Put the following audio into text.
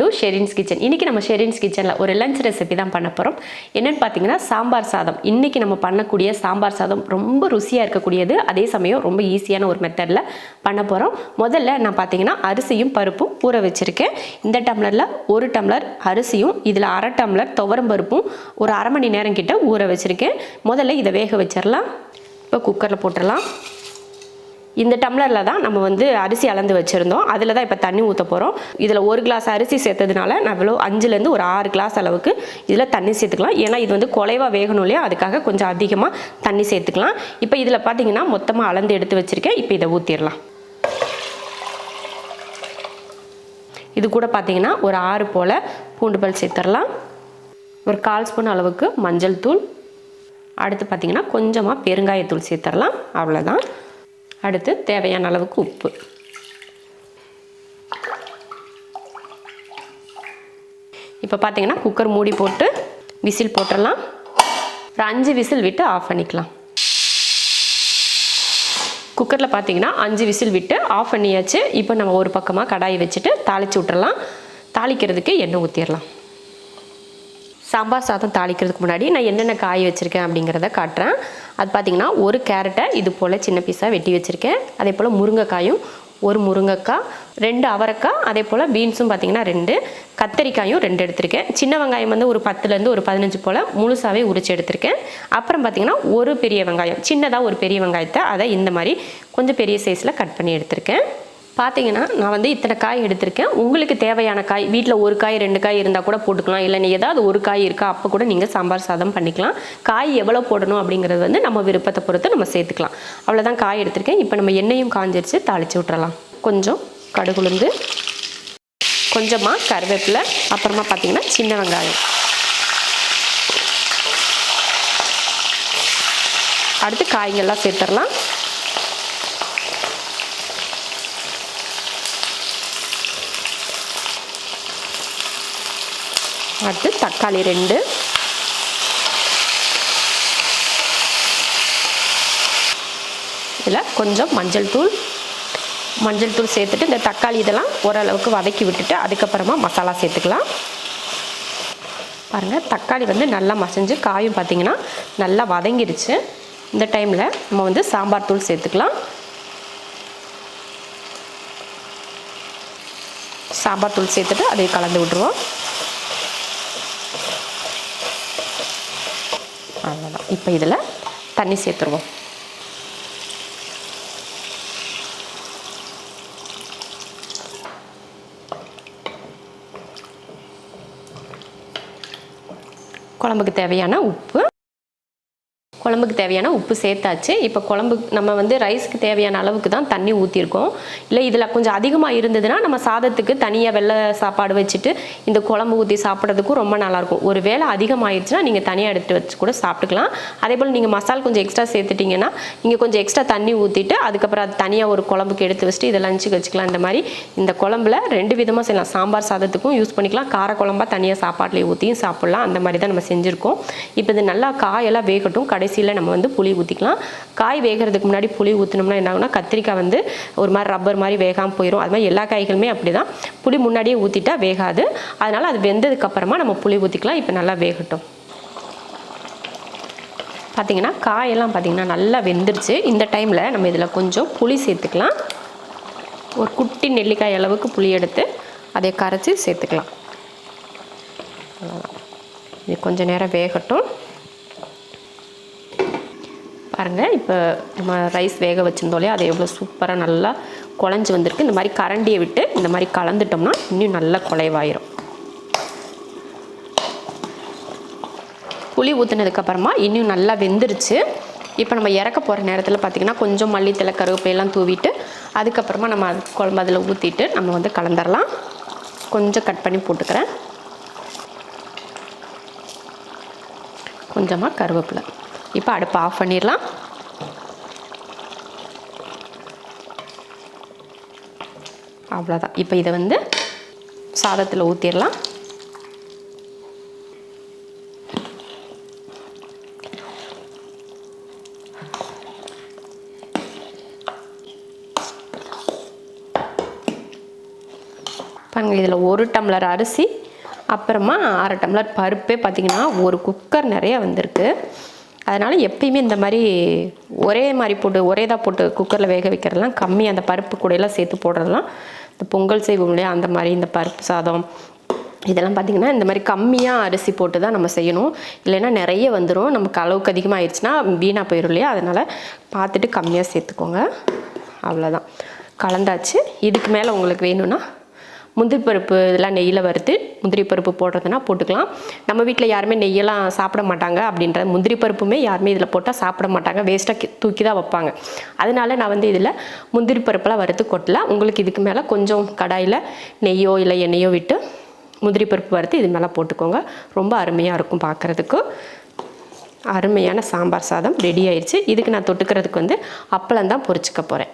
To Sherin's kitchen இன்றைக்கி நம்ம ஷெரின்ஸ் கிச்சனில் ஒரு லஞ்ச் ரெசிபி தான் பண்ண போகிறோம் என்னென்னு பார்த்தீங்கன்னா சாம்பார் சாதம். இன்றைக்கி நம்ம பண்ணக்கூடிய சாம்பார் சாதம் ரொம்ப ருசியாக இருக்கக்கூடியது. அதே சமயம் ரொம்ப ஈஸியான ஒரு மெத்தடில் பண்ண போகிறோம் முதல்ல நான் பார்த்தீங்கன்னா அரிசியும் பருப்பும் ஊற வச்சுருக்கேன். இந்த டம்ளரில் ஒரு டம்ளர் அரிசியும் இதில் அரை டம்ளர் துவரம் பருப்பும் ஒரு அரை மணி நேரம் கிட்ட ஊற வச்சுருக்கேன். முதல்ல இதை வேக வச்சிடலாம் இப்போ குக்கரில் போட்டுடலாம் இந்த டம்ளரில் தான் நம்ம வந்து அரிசி அளந்து வச்சுருந்தோம். அதில் தான் இப்போ தண்ணி ஊற்ற போகிறோம் இதில் ஒரு கிளாஸ் அரிசி சேர்த்ததுனால நான் இவ்வளோ அஞ்சுலேருந்து ஒரு ஆறு கிளாஸ் அளவுக்கு இதில் தண்ணி சேர்த்துக்கலாம். ஏன்னா இது வந்து குலைவாக வேகணும் இல்லையா? அதுக்காக கொஞ்சம் அதிகமாக தண்ணி சேர்த்துக்கலாம். இப்போ இதில் பார்த்தீங்கன்னா மொத்தமாக அளந்து எடுத்து வச்சுருக்கேன். இப்போ இதை ஊற்றிடலாம் இது கூட பார்த்தீங்கன்னா ஒரு ஆறு போல் பூண்டு பல் சேர்த்துடலாம். ஒரு கால் ஸ்பூன் அளவுக்கு மஞ்சள் தூள். அடுத்து பார்த்தீங்கன்னா கொஞ்சமாக பெருங்காயத்தூள் சேர்த்துடலாம். அவ்வளோதான் அடுத்து தேவையான அளவுக்கு உப்பு. இப்போ பார்த்தீங்கன்னா குக்கர் மூடி போட்டு விசில் போட்டுடலாம். ஒரு அஞ்சு விசில் விட்டு ஆஃப் பண்ணிக்கலாம். குக்கரில் பார்த்தீங்கன்னா அஞ்சு விசில் விட்டு ஆஃப் பண்ணியாச்சு. இப்போ நம்ம ஒரு பக்கமாக கடாயை வச்சுட்டு தாளித்து விட்டுறலாம் தாளிக்கிறதுக்கு எண்ணெய் ஊற்றிடலாம் சாம்பார் சாதம் தாளிக்கிறதுக்கு முன்னாடி நான் என்னென்ன காய் வச்சுருக்கேன் அப்படிங்கிறத காட்டுறேன். அது பார்த்திங்கன்னா ஒரு கேரட்டை இது போல் சின்ன பீஸாக வெட்டி வச்சுருக்கேன். அதே போல் முருங்கைக்காயும் ஒரு முருங்கைக்காய் ரெண்டு அவரைக்காய் அதே போல் பீன்ஸும் பார்த்திங்கன்னா ரெண்டு கத்தரிக்காயும் ரெண்டு எடுத்திருக்கேன். சின்ன வெங்காயம் வந்து ஒரு பத்துலேருந்து ஒரு பதினஞ்சு போல் முழுசாகவே உரிச்சு எடுத்திருக்கேன். அப்புறம் பார்த்திங்கன்னா ஒரு பெரிய வெங்காயம் சின்னதாக ஒரு பெரிய வெங்காயத்தை அதை இந்த மாதிரி கொஞ்சம் பெரிய சைஸில் கட் பண்ணி எடுத்திருக்கேன். பார்த்தீங்கன்னா நான் வந்து இத்தனை காய் எடுத்திருக்கேன். உங்களுக்கு தேவையான காய் வீட்டில் ஒரு காய் ரெண்டு காய் இருந்தால் கூட போட்டுக்கலாம். இல்லை நீ ஏதாவது ஒரு காய் இருக்கா அப்போ கூட நீங்கள் சாம்பார் சாதம் பண்ணிக்கலாம். காய் எவ்வளோ போடணும் அப்படிங்கிறது வந்து நம்ம விருப்பத்தை பொறுத்து நம்ம சேர்த்துக்கலாம். அவ்வளோதான் காய் எடுத்திருக்கேன். இப்போ நம்ம எண்ணெயும் காஞ்சிருச்சு தாளித்து விட்டுறலாம். கொஞ்சம் கடுகுலுந்து கொஞ்சமாக கருவேப்பிலை அப்புறமா பார்த்தீங்கன்னா சின்ன வெங்காயம். அடுத்து காய்கள்லாம் சேர்த்துடலாம். அடுத்து தக்காளி ரெண்டு. இதில் கொஞ்சம் மஞ்சள் தூள். மஞ்சள் தூள் சேர்த்துட்டு இந்த தக்காளி இதெல்லாம் ஓரளவுக்கு வதக்கி விட்டுட்டு அதுக்கப்புறமா மசாலா சேர்த்துக்கலாம். பாருங்கள் தக்காளி வந்து நல்லா மசஞ்சு காயும் பார்த்திங்கன்னா நல்லா வதங்கிருச்சு. இந்த டைமில் நம்ம வந்து சாம்பார் தூள் சேர்த்துக்கலாம். சாம்பார் தூள் சேர்த்துட்டு அதை கலந்து விட்ருவோம் அவ்வளோதான் இப்போ இதில் தண்ணி சேர்த்துருவோம். குழம்புக்கு தேவையான உப்பு குழம்புக்கு தேவையான உப்பு சேர்த்தாச்சு. இப்போ குழம்பு நம்ம வந்து ரைஸ்க்கு தேவையான அளவுக்கு தான் தண்ணி ஊற்றிருக்கோம் இல்லை இதில் கொஞ்சம் அதிகமாக இருந்ததுன்னா நம்ம சாதத்துக்கு தனியாக வெள்ளை சாப்பாடு வச்சுட்டு இந்த குழம்பு ஊற்றி சாப்பிட்றதுக்கும் ரொம்ப நல்லாயிருக்கும். ஒரு வேளை அதிகமாகிடுச்சுன்னா நீங்கள் தனியாக எடுத்து வச்சு கூட சாப்பிட்டுக்கலாம். அதே போல் நீங்கள் மசால் கொஞ்சம் எக்ஸ்ட்ரா சேர்த்துட்டிங்கன்னா நீங்கள் கொஞ்சம் எக்ஸ்ட்ரா தண்ணி ஊற்றிட்டு அதுக்கப்புறம் அது தனியாக ஒரு குழம்புக்கு எடுத்து வச்சுட்டு இதை லஞ்சுக்கு வச்சுக்கலாம். இந்த மாதிரி இந்த குழம்புல ரெண்டு விதமாக செய்யலாம். சாம்பார் சாதத்துக்கும் யூஸ் பண்ணிக்கலாம். கார குழம்பா தனியாக சாப்பாட்டிலே ஊற்றியும் சாப்பிட்லாம். அந்த மாதிரி தான் நம்ம செஞ்சுருக்கோம். இப்போ இது நல்லா காயெல்லாம் வேகட்டும். கடைசியில் நம்ம வந்து புளி ஊற்றிக்கலாம் காய் வேகிறதுக்கு முன்னாடி புளி ஊற்றினோம்னா என்ன ஆகும்னா கத்திரிக்காய் வந்து ஒரு மாதிரி ரப்பர் மாதிரி வேகாமல் போயிடும் அது மாதிரி எல்லா காய்களுமே அப்படி தான் புளி முன்னாடியே ஊற்றிட்டா வேகாது. அதனால் அது வெந்ததுக்கப்புறமா நம்ம புளி ஊற்றிக்கலாம் இப்போ நல்லா வேகட்டும். பார்த்தீங்கன்னா காயெல்லாம் பார்த்தீங்கன்னா நல்லா வெந்துருச்சு. இந்த டைமில் நம்ம இதில் கொஞ்சம் புளி சேர்த்துக்கலாம். ஒரு குட்டி நெல்லிக்காய் அளவுக்கு புளி எடுத்து அதை கரைச்சி சேர்த்துக்கலாம். அவ்வளோதான். இது கொஞ்சம் நேரம் வேகட்டும். பாருங்கள் இப்போ நம்ம ரைஸ் வேக வச்சுருந்தோம் இல்லையா? அது எவ்வளோ சூப்பராக நல்லா குழஞ்சி வந்திருக்கு. இந்த மாதிரி கரண்டியை விட்டு இந்த மாதிரி கலந்துட்டோம்னா இன்னும் நல்லா குலைவாயிரும். புளி ஊற்றுனதுக்கப்புறமா இன்னும் நல்லா வெந்துருச்சு. இப்போ நம்ம இறக்க போகிற நேரத்தில் பார்த்திங்கன்னா கொஞ்சம் மல்லித்தலை கருவேப்பிலையெல்லாம் தூவிட்டு அதுக்கப்புறமா நம்ம அது குழம்பு அதில் ஊற்றிட்டு நம்ம வந்து கலந்துடலாம் கொஞ்சம் கட் பண்ணி போட்டுக்கிறேன். கொஞ்சமாக கருவேப்பிலை. இப்போ அடுப்பு ஆஃப் பண்ணிடலாம். அவ்வளோதான் இப்போ இதை வந்து சாதத்தில் ஊற்றிடலாம் பாருங்க இதில் ஒரு டம்ளர் அரிசி அப்புறமா அரை டம்ளர் பருப்பே பார்த்திங்கன்னா ஒரு குக்கர் நிறைய வந்திருக்கு. அதனால் எப்பயுமே இந்த மாதிரி ஒரே மாதிரி போட்டு ஒரே தான் போட்டு குக்கரில் வேக வைக்கிறதெல்லாம் கம்மி. அந்த பருப்பு கூடையெல்லாம் சேர்த்து போடுறதெல்லாம் இந்த பொங்கல் செய்வோம் இல்லையா அந்த மாதிரி இந்த பருப்பு சாதம். இதெல்லாம் பார்த்திங்கன்னா இந்த மாதிரி கம்மியாக அரிசி போட்டு தான் நம்ம செய்யணும். இல்லைன்னா நிறைய வந்துடும் நமக்கு அளவுக்கு அதிகமாக ஆயிடுச்சுன்னா வீணாக போயிடும் இல்லையா? அதனால் பார்த்துட்டு கம்மியாக சேர்த்துக்கோங்க. அவ்வளோதான் கலந்தாச்சு. இதுக்கு மேலே உங்களுக்கு வேணும்னா முந்திரி பருப்பு இதெல்லாம் நெய்யில் வறுத்து முந்திரி பருப்பு போடுறதுனா போட்டுக்கலாம். நம்ம வீட்டில் யாருமே நெய்யெல்லாம் சாப்பிட மாட்டாங்க அப்படின்ற முந்திரி பருப்புமே யாருமே இதில் போட்டால் சாப்பிட மாட்டாங்க. வேஸ்ட்டாக தூக்கி தான் வைப்பாங்க. அதனால நான் வந்து இதில் முந்திரி பருப்பெல்லாம் வறுத்து கொட்டல. உங்களுக்கு இதுக்கு மேலே கொஞ்சம் கடாயில் நெய்யோ இல்லை எண்ணெயோ விட்டு முந்திரி பருப்பு வறுத்து இது மேலே போட்டுக்கோங்க. ரொம்ப அருமையாக இருக்கும் பார்க்குறதுக்கு அருமையான சாம்பார் சாதம் ரெடி ஆயிடுச்சு இதுக்கு நான் தொட்டுக்கிறதுக்கு வந்து அப்பளம் தான் பொரிச்சுக்க போகிறேன்